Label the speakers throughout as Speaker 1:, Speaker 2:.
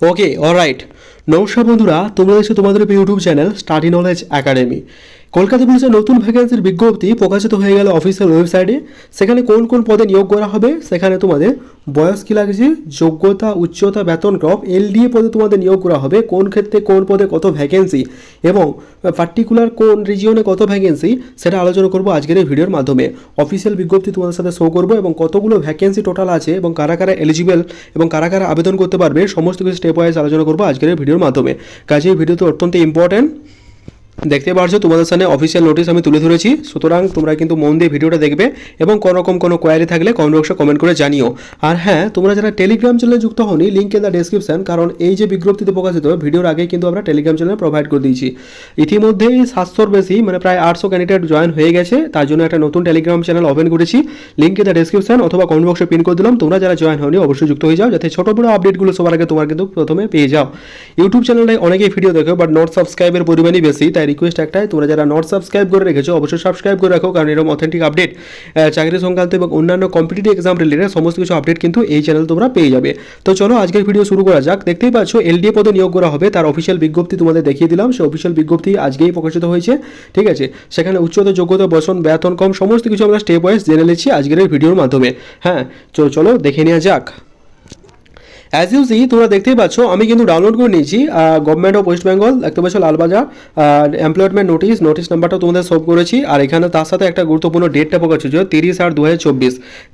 Speaker 1: Okay alright নমস্কার বন্ধুরা তোমরা দেখছ তোমাদের YouTube channel study knowledge academy Kolkata পুলিশের নতুন ভ্যাকেন্সির বিজ্ঞপ্তি প্রকাশিত হয়ে গেল অফিসিয়াল ওয়েবসাইটে। সেখানে কোন কোন পদে নিয়োগ করা হবে, সেখানে তোমাদের বয়স কী লাগছে, যোগ্যতা, উচ্চতা, বেতন ক্রপ এলডিএ পদে তোমাদের নিয়োগ করা হবে, কোন ক্ষেত্রে কোন পদে কত ভ্যাকেন্সি এবং পার্টিকুলার কোন রিজিয়নে কত ভ্যাকেন্সি সেটা আলোচনা করব আজকের এই ভিডিওর মাধ্যমে। অফিসিয়াল বিজ্ঞপ্তি তোমাদের সাথে শো করব এবং কতগুলো ভ্যাকেন্সি টোটাল আছে এবং কারা কারা এলিজিবল এবং কারা কারা আবেদন করতে পারবে, সমস্ত কিছু স্টেপ ওয়াইজ আলোচনা করব আজকের এই ভিডিওর মাধ্যমে। কাজে এই ভিডিওতে অত্যন্ত ইম্পর্টেন্ট দেখতে পারছ, তোমাদের সামনে অফিসিয়াল নোটিশ আমি তুলে ধরেছি। সুতরাং তোমরা কিন্তু মন দিয়ে ভিডিওটা দেখবে এবং কোনো রকম কোনো কোয়ারি থাকলে কমেন্ট বক্সে কমেন্ট করে জানিও। আর হ্যাঁ তোমরা যারা টেলিগ্রাম চ্যানেলে যুক্ত হনি লিঙ্ক ইন দ্য ডেসক্রিপশন কারণ এই যে বিজ্ঞপ্তিতে প্রকাশিত, ভিডিওর আগে কিন্তু আমরা টেলিগ্রাম চ্যানেলে প্রোভাইড করে দিয়েছি। ইতিমধ্যেই সাতশোর বেশি মানে প্রায় আটশো ক্যান্ডিডেট জয়েন হয়ে গেছে, তার জন্য একটা নতুন টেলিগ্রাম চ্যানেল ওপেন করেছি। লিঙ্ক ইন দ্য ডেসক্রিপশন অথবা কমেন্ট বক্সে পিন করে দিলাম। তোমরা যারা জয়েন হওনি, অবশ্যই যুক্ত হয়ে যাও, যাতে ছোটো বড়ো আপডেটগুলো সবার আগে তোমার কিন্তু প্রথমে পেয়ে যাও। ইউটিউব চ্যানেলটায় অনেকেই ভিডিও দেখো বাট নট সাবস্ক্রাইবের পরিমাণই বেশি, তাই রিকোয়েস্ট একটাই, তোমরা যারা নট সাবস্ক্রাইব করে রেখেছো, অবশ্যই সাবস্ক্রাইব করে রাখো, কারণ এরকম অথেন্টিক আপডেট চাকরি সংক্রান্ত এবং অন্যান্য কম্পিটিটিভ এক্সাম রিলেটেড সমস্ত কিছু আপডেট কিন্তু এই চ্যানেল তোমরা পেয়ে যাবে। তো চলো, আজকের ভিডিও শুরু করা যাক। দেখতেই পাচ্ছ এলডিএ পদে নিয়োগ করা হবে, তার অফিসিয়াল বিজ্ঞপ্তি তোমাদের দেখিয়ে দিলাম। সেই অফিসিয়াল বিজ্ঞপ্তি আজকেই প্রকাশিত হয়েছে, ঠিক আছে? সেখানে উচ্চতা যোগ্যতা, বসন, বেতন কম, সমস্ত কিছু আমরা স্টেপ ওয়াইজ জেনে নিচ্ছি আজকের ভিডিওর মাধ্যমে। হ্যাঁ চলো চলো, দেখে নেওয়া যাক। অ্যাজ ইউ সি তোমরা দেখতেই পাচ্ছ, আমি কিন্তু ডাউনলোড করে নিয়েছি গভর্নমেন্ট অফ ওয়েস্ট বেঙ্গল দেখতে পাচ্ছ লালবাজার এমপ্লয়মেন্ট নোটিশ নোটিশ নাম্বারটা তোমাদের সব করেছি, আর এখানে তার সাথে একটা গুরুত্বপূর্ণ ডেটটা প্রকাশ হয়েছে তিরিশ আট দু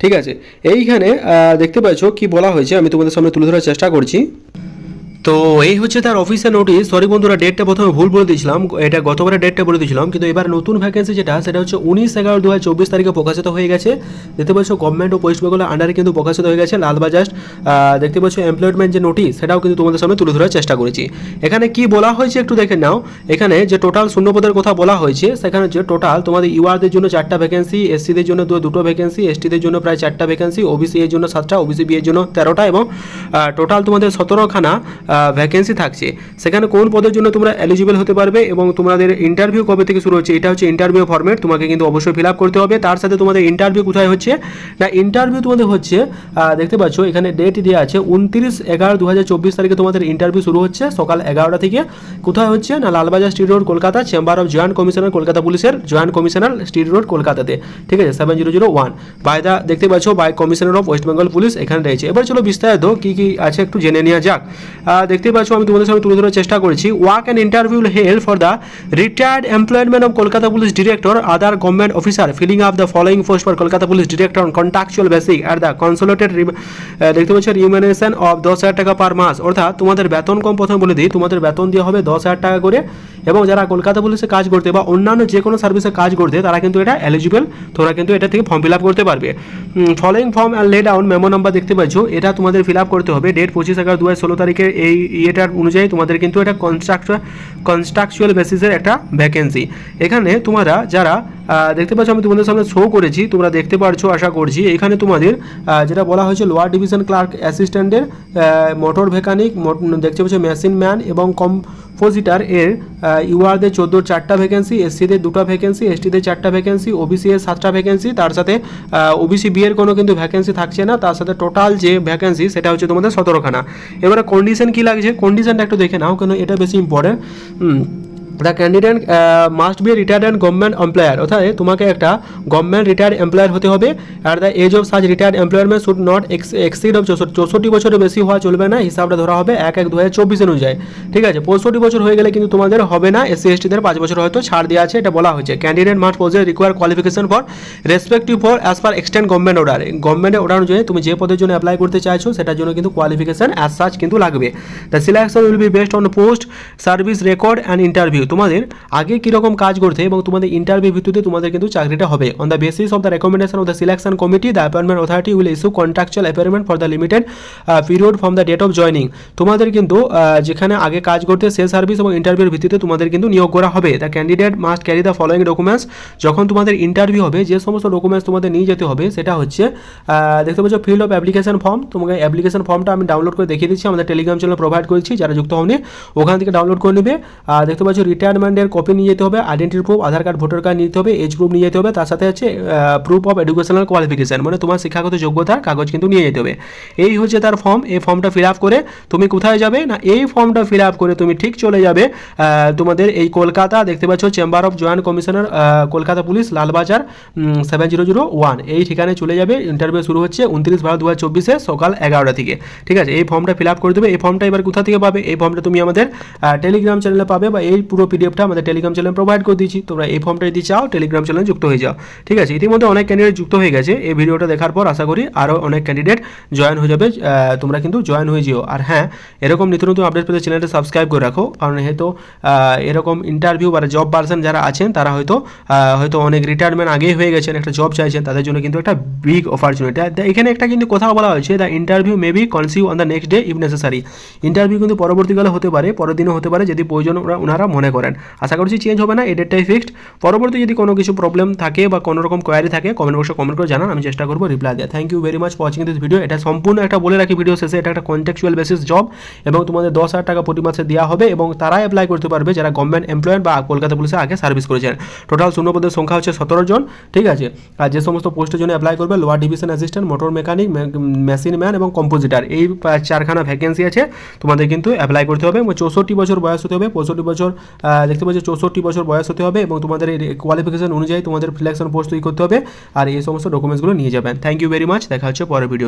Speaker 1: ঠিক আছে? এইখানে দেখতে পাচ্ছ কি বলা হয়েছে, আমি তোমাদের সামনে তুলে ধরার চেষ্টা করছি। তো এই হচ্ছে তার অফিসিয়াল নোটিশ সরি বন্ধুরা ডেটটা প্রথমে ভুল বলে দিয়েছিলাম। এটা গতবারের ডেটটা বলে দিয়েছিলাম। কিন্তু এবার নতুন ভ্যাকেন্সি যেটা সেটা হচ্ছে উনিশ এগারো দু চব্বিশ তারিখে প্রকাশিত হয়ে গেছে। দেখতে পাচ্ছ গভর্নমেন্ট ওয়েস্ট বেঙ্গলের আন্ডারে কিন্তু প্রকাশিত হয়ে গেছে লালবাজার আহ, দেখতে পাচ্ছ এমপ্লয়মেন্ট যে নোটিশ সেটাও কিন্তু তোমাদের সামনে তুলে ধরার চেষ্টা করেছি। এখানে কি বলা হয়েছে একটু দেখে নাও। এখানে যে টোটাল শূন্যপদের কথা বলা হয়েছে সেখানে হচ্ছে টোটাল তোমাদের ইউআরদের জন্য চারটা ভ্যাকেন্সি এসসিদের জন্য দুটো ভ্যাকেন্সি এসটিদের জন্য প্রায় চারটা ভ্যাকেন্সি ওবিসি এর জন্য সাতটা ওবিসি বি এর জন্য তেরোটা এবং টোটাল তোমাদের সতেরোখানা ভ্যাকেন্সি থাকছে। সেখানে কোন পদের জন্য তোমরা এলিজিবল হতে পারবে এবং তোমাদের ইন্টারভিউ কবে থেকে শুরু হচ্ছে, এটা হচ্ছে ইন্টারভিউ ফর্মেট তোমাকে কিন্তু অবশ্যই ফিল আপ করতে হবে। তার সাথে তোমাদের ইন্টারভিউ কোথায় হচ্ছে? না ইন্টারভিউ তোমাদের হচ্ছে দেখতে পাচ্ছ, এখানে ডেট দেওয়া আছে উনত্রিশ এগারো দু তারিখে তোমাদের ইন্টারভিউ শুরু হচ্ছে, সকাল এগারোটা থেকে। কোথায় হচ্ছে? না, Lalbazar street road Kolkata chamber of joint commissioner Kolkata পুলিশের জয়েন্ট কমিশনার স্ট্রিট রোড কলকাতাতে। ঠিক আছে? Seven zero zero one by the দেখতে পাচ্ছ by commissioner of West Bengal police এখানে রয়েছে। এবার চলো বিস্তারিত কি কি আছে একটু জেনে নেওয়া যাক। আহ, দেখতেই পাচ্ছ আমি তোমাদের সামনে তুলে ধরার চেষ্টা করেছি। Work and interview held for the retired employment of Kolkata police director other government officer filling up the following post for Kolkata police director on contractual basis at the consolidated দেখতে পাচ্ছ রিমিউনারেশন অফ দশ হাজার টাকা পার মাস। অর্থাৎ তোমাদের বেতন কম প্রথমে বলে দিই তোমাদের বেতন দেওয়া হবে দশ হাজার টাকা করে এবং যারা কলকাতা পুলিশে কাজ করতে বা অন্যান্য যে কোনো সার্ভিসে কাজ করতে তারা কিন্তু এটা এলিজিবল তোমরা কিন্তু এটা থেকে ফর্ম ফিল আপ করতে পারবে। Following form and lay down memo number দেখতে পাচ্ছ এটা তোমাদের ফিল আপ করতে হবে। ডেট পঁচিশ এগারো দু হাজার ষোলো তারিখের এই ইয়েটার অনুযায়ী তোমাদের কিন্তু এটা কনস্ট্রাকচুয়াল কনস্ট্রাকচুয়াল বেসিসের একটা ভ্যাকেন্সি এখানে তোমরা যারা দেখতে পাচ্ছ আমি তোমাদের সামনে শো করেছি, তোমরা দেখতে পারছ, আশা করছি। এখানে তোমাদের যেটা বলা হয়েছে লোয়ার ডিভিশন ক্লার্ক অ্যাসিস্ট্যান্টের মোটর মেকানিক দেখতে পাচ্ছ মেশিন ম্যান এবং কম্পোজিটার এর ইউআরদের চোদ্দোর চারটা ভ্যাকেন্সি এসসিদের দুটো ভ্যাকেন্সি এসটিদের চারটা ভ্যাকেন্সি ওবিসি এর সাতটা ভ্যাকেন্সি তার সাথে ওবিসি বি কোনো কিন্তু ভ্যাকেন্সি থাকছে না, তার সাথে টোটাল যে ভ্যাকেন্সি সেটা হচ্ছে তোমাদের সতেরোখানা। এবারে কন্ডিশন কী লাগছে? কন্ডিশনটা একটু দেখে নাও, কেন এটা বেশি important the candidate must be retired government employer অর্থাৎ তোমাকে একটা গভর্নমেন্ট রিটায়ার্ড এমপ্লয়ার হতে হবে। আর the age of such retired employment should not exceed of চৌষট্টি বছরের বেশি হওয়া চলবে না। হিসাবটা ধরা হবে এক এক দু হাজার চব্বিশ অনুযায়ী। ঠিক আছে? পঁয়ষট্টি বছর হয়ে গেলে কিন্তু তোমাদের হবে না। এসসি এসটিদের পাঁচ বছর হয়তো ছাড় দেওয়া আছে। এটা বলা হয়েছে। Candidate must possess require qualification for respective for as per extend government order গভর্নমেন্টের অর্ডার অনুযায়ী তুমি যে পদের জন্য অ্যাপ্লাই করতে চাইছো, সেটার জন্য কিন্তু কোয়ালিফিকেশন অ্যাজ সাচ কিন্তু লাগবে। The selection will be based on post service record and interview তোমাদের আগে কীরকম কাজ করতে এবং তোমাদের ইন্টারভিউ ভিত্তিতে তোমাদের কিন্তু চাকরিটা হবে। On the basis of the recommendation of the selection committee the appointment authority will issue contractual appointment for the limited period from the date of joining তোমাদের কিন্তু যেখানে আগে কাজ করতে সে সার্ভিস এবং ইন্টারভিউর ভিত্তিতে তোমাদের কিন্তু নিয়োগ করা হবে। The candidate must carry the following documents যখন তোমাদের ইন্টারভিউ হবে, যে সমস্ত ডকুমেন্টস তোমাদের নিয়ে যেতে হবে, সেটা হচ্ছে দেখতে পাচ্ছ ফিল্ড অফ অ্যাপ্লিকেশন ফর্ম তোমাকে অ্যাপ্লিকেশন ফর্মটা আমি ডাউনলোড করে দেখিয়ে দিচ্ছি। আমাদের টেলিগ্রাম চ্যানেল প্রোভাইড করেছি। যারা যুক্ত হওনি, ওখান থেকে ডাউনলোড করে নেবে। আর দেখতে পাচ্ছ রিটায়ারমেন্টের কপি নিয়ে যেতে হবে identity proof Aadhaar card voter card নিতে হবে এজ গ্রুপ নিয়ে যেতে হবে, তার সাথে হচ্ছে প্রুফ অফ এডুকেশনাল কোয়ালিফিকেশন মানে তোমার শিক্ষাগত যোগ্যতার কাগজ কিন্তু নিয়ে যেতে হবে। এই হচ্ছে তার ফর্ম এই ফর্মটা ফিল আপ করে তুমি কোথায় যাবে না, এই ফর্মটা ফিল আপ করে তুমি ঠিক চলে যাবে তোমাদের এই কলকাতা, দেখতে পাচ্ছ chamber of joint commissioner Kolkata police, Lalbazar seven zero zero one এই ঠিকানায় চলে যাবে ইন্টারভিউ শুরু হচ্ছে উনত্রিশ বারো দু হাজার চব্বিশে সকাল এগারোটা থেকে, ঠিক আছে? এই ফর্মটা ফিল আপ করে দেবে এই ফর্মটা এবার কোথা থেকে পাবে? এই ফর্মটা তুমি আমাদের টেলিগ্রাম চ্যানেলে পাবে বা এই পুরো পিডিএফটা আমাদের টেলিগ্রাম চ্যানেলে প্রোভাইড করে দিয়েছি। তোমরা এই ফর্মটা যদি চাও টেলিগ্রাম চ্যানেলে যুক্ত হয়ে যাও। ঠিক আছে? ইতিমধ্যে অনেক ক্যান্ডিডেট যুক্ত হয়ে গেছে। এই ভিডিওটা দেখার পর আশা করি আরও অনেক ক্যান্ডিডেট জয়েন হয়ে যাবে। তোমরা কিন্তু জয়েন হয়ে যেও। আর হ্যাঁ এরকম নিত্য নতুন আপডেট পেতে চ্যানেলটা সাবস্ক্রাইব করে রাখো। কারণ হয়তো এরকম ইন্টারভিউ বা জব পার্সন যারা আছেন, তারা হয়তো হয়তো অনেক রিটায়ারমেন্ট আগেই হয়ে গেছেন, একটা জব চাইছেন, তাদের জন্য কিন্তু একটা বিগ অপরচুনিটি এখানে একটা কিন্তু কথা বলা হয়েছে the interview may be কনসিউ on the next day if necessary interview কিন্তু পরবর্তীকালে হতে পারে, পরের দিনও হতে পারে, যদি প্রয়োজন ওনারা মনে করেন। আশা করছি চেঞ্জ হবে না, এই ডেটটাই ফিক্সড পরবর্তী যদি কোনো কিছু প্রবলেম থাকে বা কোনো রকম কোয়ারি থাকে কমেন্ট বক্সে কমেন্ট করে জানান, আমি চেষ্টা করব রিপ্লাই দেওয়া thank you very for watching this video এটা সম্পূর্ণ একটা বলে রাখি ভিডিও শেষে, এটা একটা কন্ট্যাকচুয়াল বেসিস জব এবং তোমাদের দশ হাজার টাকা প্রতি মাসে দেওয়া হবে এবং তারাই অ্যাপ্লাই করতে পারবে যারা গভর্নমেন্ট এমপ্লয়ার বা কলকাতা পুলিশে আগে সার্ভিস করেছেন। টোটাল শূন্য পদের সংখ্যা হচ্ছে সতেরো জন, ঠিক আছে? আর যে সমস্ত পোস্টের জন্য অ্যাপ্লাই করবে lower division assistant motor mechanic machine man এবং কম্পোজিটার এই চারখানা ভ্যাকেন্সি আছে, তোমাদের কিন্তু অ্যাপ্লাই করতে হবে এবং চৌষট্টি বছর বয়স হতে হবে, পঁয়ষট্টি বছর দেখতে পাচ্ছ চৌষট্টি বছর বয়স হতে হবে এবং তোমাদের কোয়ালিফিকেশন অনুযায়ী তোমাদের সিলেকশন পোস্ট তৈরি করতে হবে। আর এই সমস্ত ডকুমেন্টসগুলো নিয়ে যাবেন। থ্যাংক ইউ ভেরি মাচ দেখা হচ্ছে পরের ভিডিও